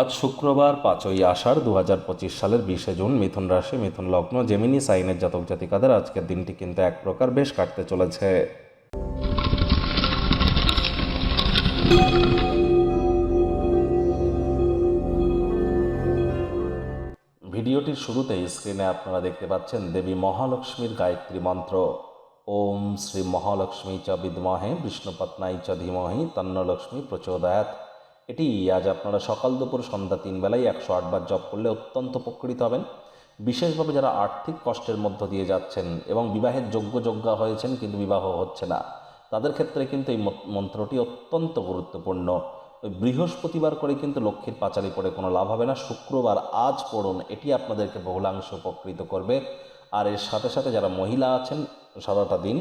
আজ শুক্রবার পাঁচই আষাঢ় দু হাজার পঁচিশ সালের বিশে জুন মিথুন রাশি, মিথুন লগ্ন জেমিনি সাইনের জাতক জাতিকাদের আজকের দিনটি কিন্তু এক প্রকার বেশ কাটতে চলেছে। ভিডিওটির শুরুতেই স্ক্রিনে আপনারা দেখতে পাচ্ছেন দেবী মহালক্ষ্মীর গায়ত্রী মন্ত্র। ওম শ্রী মহালক্ষ্মী চ বিদ্মহে বিষ্ণুপত্নাই চ ধীমহি, তন্নলক্ষ্মী প্রচোদয়াত। এটি আজ আপনারা সকাল দুপুর সন্ধ্যা তিন বেলায় একশো আটবার জপ করলে অত্যন্ত উপকৃত হবেন। বিশেষভাবে যারা আর্থিক কষ্টের মধ্য দিয়ে যাচ্ছেন এবং বিবাহের যোগ্য যোগ্যা হয়েছেন কিন্তু বিবাহ হচ্ছে না, তাদের ক্ষেত্রে কিন্তু এই মন্ত্রটি অত্যন্ত গুরুত্বপূর্ণ। ওই বৃহস্পতিবার করে কিন্তু লক্ষ্মীর পাঁচালি পড়ে কোনো লাভ হবে না। শুক্রবার আজ পড়ুন, এটি আপনাদেরকে বহুলাংশ উপকৃত করবে। আর এর সাথে সাথে যারা মহিলা আছেন সারাটা দিন,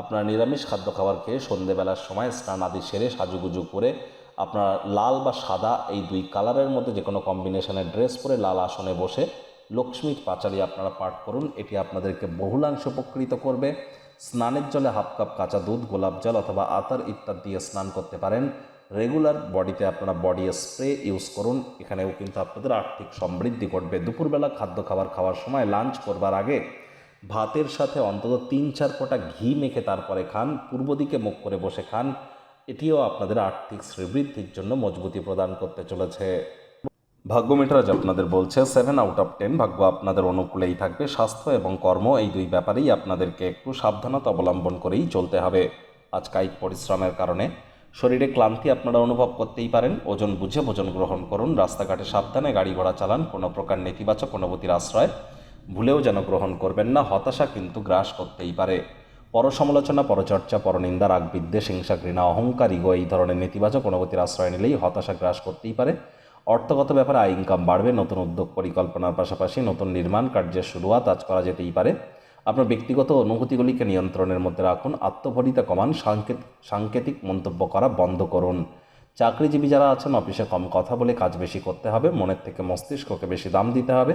আপনার নিরামিষ খাদ্য খাবার খেয়ে সন্ধেবেলার সময় স্নান আদি সেরে সাজুগুজু করে আপনার লাল বা সাদা এই দুই কালারের মধ্যে যে কোনো কম্বিনেশনের ড্রেস পরে লাল আসনে বসে লক্ষ্মীর পাঁচালি আপনারা পাঠ করুন। এটি আপনাদেরকে বহুলাংশ উপকৃত করবে। স্নানের জলে হাফ কাপ কাঁচা দুধ, গোলাপ জল অথবা আতার ইত্যাদি দিয়ে স্নান করতে পারেন। রেগুলার বডিতে আপনারা বডি স্প্রে ইউজ করুন। এখানেও কিন্তু আপনাদের আর্থিক সমৃদ্ধি ঘটবে। দুপুরবেলা খাদ্য খাবার খাওয়ার সময় লাঞ্চ করবার আগে ভাতের সাথে অন্তত তিন চার ফোঁটা ঘি মেখে তারপরে খান। পূর্ব দিকে মুখ করে বসে খান। এটিও আপনাদের আর্থিক শ্রীবৃদ্ধির জন্য মজবুতি প্রদান করতে চলেছে। ভাগ্য মিটার আজ আপনাদের বলছে সেভেন আউট অফ টেন ভাগ্য আপনাদের অনুকূলেই থাকবে। স্বাস্থ্য এবং কর্ম এই দুই ব্যাপারেই আপনাদেরকে একটু সাবধানতা অবলম্বন করেই চলতে হবে। আজ কায়িক পরিশ্রমের কারণে শরীরে ক্লান্তি আপনারা অনুভব করতেই পারেন। ওজন বুঝে ভোজন গ্রহণ করুন। রাস্তাঘাটে সাবধানে গাড়ি ঘোড়া চালান। কোনো প্রকার নেতিবাচক অনুভূতির আশ্রয় ভুলেও যেন গ্রহণ করবেন না। হতাশা কিন্তু গ্রাস করতেই পারে। পরসমালোচনা, পরচর্চা, পরনিন্দা রাগ বিদ্বেষ হিংসা, ঘৃণা, অহংকার, ইগো এই ধরনের নেতিবাচক অনুভূতির আশ্রয় নিলেই হতাশা গ্রাস করতেই পারে। অর্থগত ব্যাপারে আয় ইনকাম বাড়বে, নতুন উদ্যোগ পরিকল্পনার পাশাপাশি নতুন নির্মাণ কার্যের শুরুয়াত আজ করা যেতেই পারে। আপনার ব্যক্তিগত অনুভূতিগুলিকে নিয়ন্ত্রণের মধ্যে রাখুন আত্মভরিতা কমান, সাংকেত, সাংকেতিক মন্তব্য করা বন্ধ করুন। চাকরিজীবী যারা আছেন, অফিসে কম কথা বলে কাজ বেশি করতে হবে, মনের থেকে মস্তিষ্ককে বেশি দাম দিতে হবে।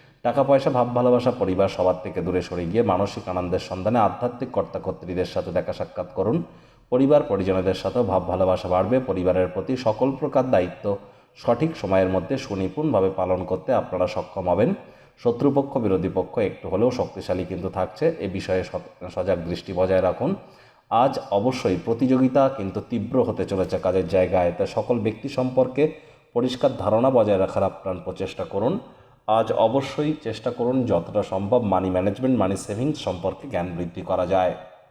টাকা পয়সা ভাব, ভালোবাসা পরিবার সবার থেকে দূরে সরে গিয়ে মানসিক আনন্দের সন্ধানে আধ্যাত্মিক কর্তাকর্ত্রীদের সাথে দেখা সাক্ষাৎ করুন। পরিবার, পরিজনদের সাথেও ভাব, ভালোবাসা বাড়বে। পরিবারের প্রতি সকল প্রকার দায়িত্ব সঠিক সময়ের মধ্যে সুনিপুণভাবে পালন করতে আপনারা সক্ষম হবেন। শত্রুপক্ষ, বিরোধী পক্ষ একটু হলেও শক্তিশালী কিন্তু থাকছে। এ বিষয়ে সজাগ দৃষ্টি বজায় রাখুন। আজ অবশ্যই প্রতিযোগিতা কিন্তু তীব্র হতে চলেছে কাজের জায়গায়। তাই সকল ব্যক্তি সম্পর্কে পরিষ্কার ধারণা বজায় রাখার আপ্রাণ প্রচেষ্টা করুন। আজ অবশ্যই চেষ্টা করুন যতটা সম্ভব মানি ম্যানেজমেন্ট মানি সেভিংস সম্পর্কে জ্ঞান বৃদ্ধি করা যায়।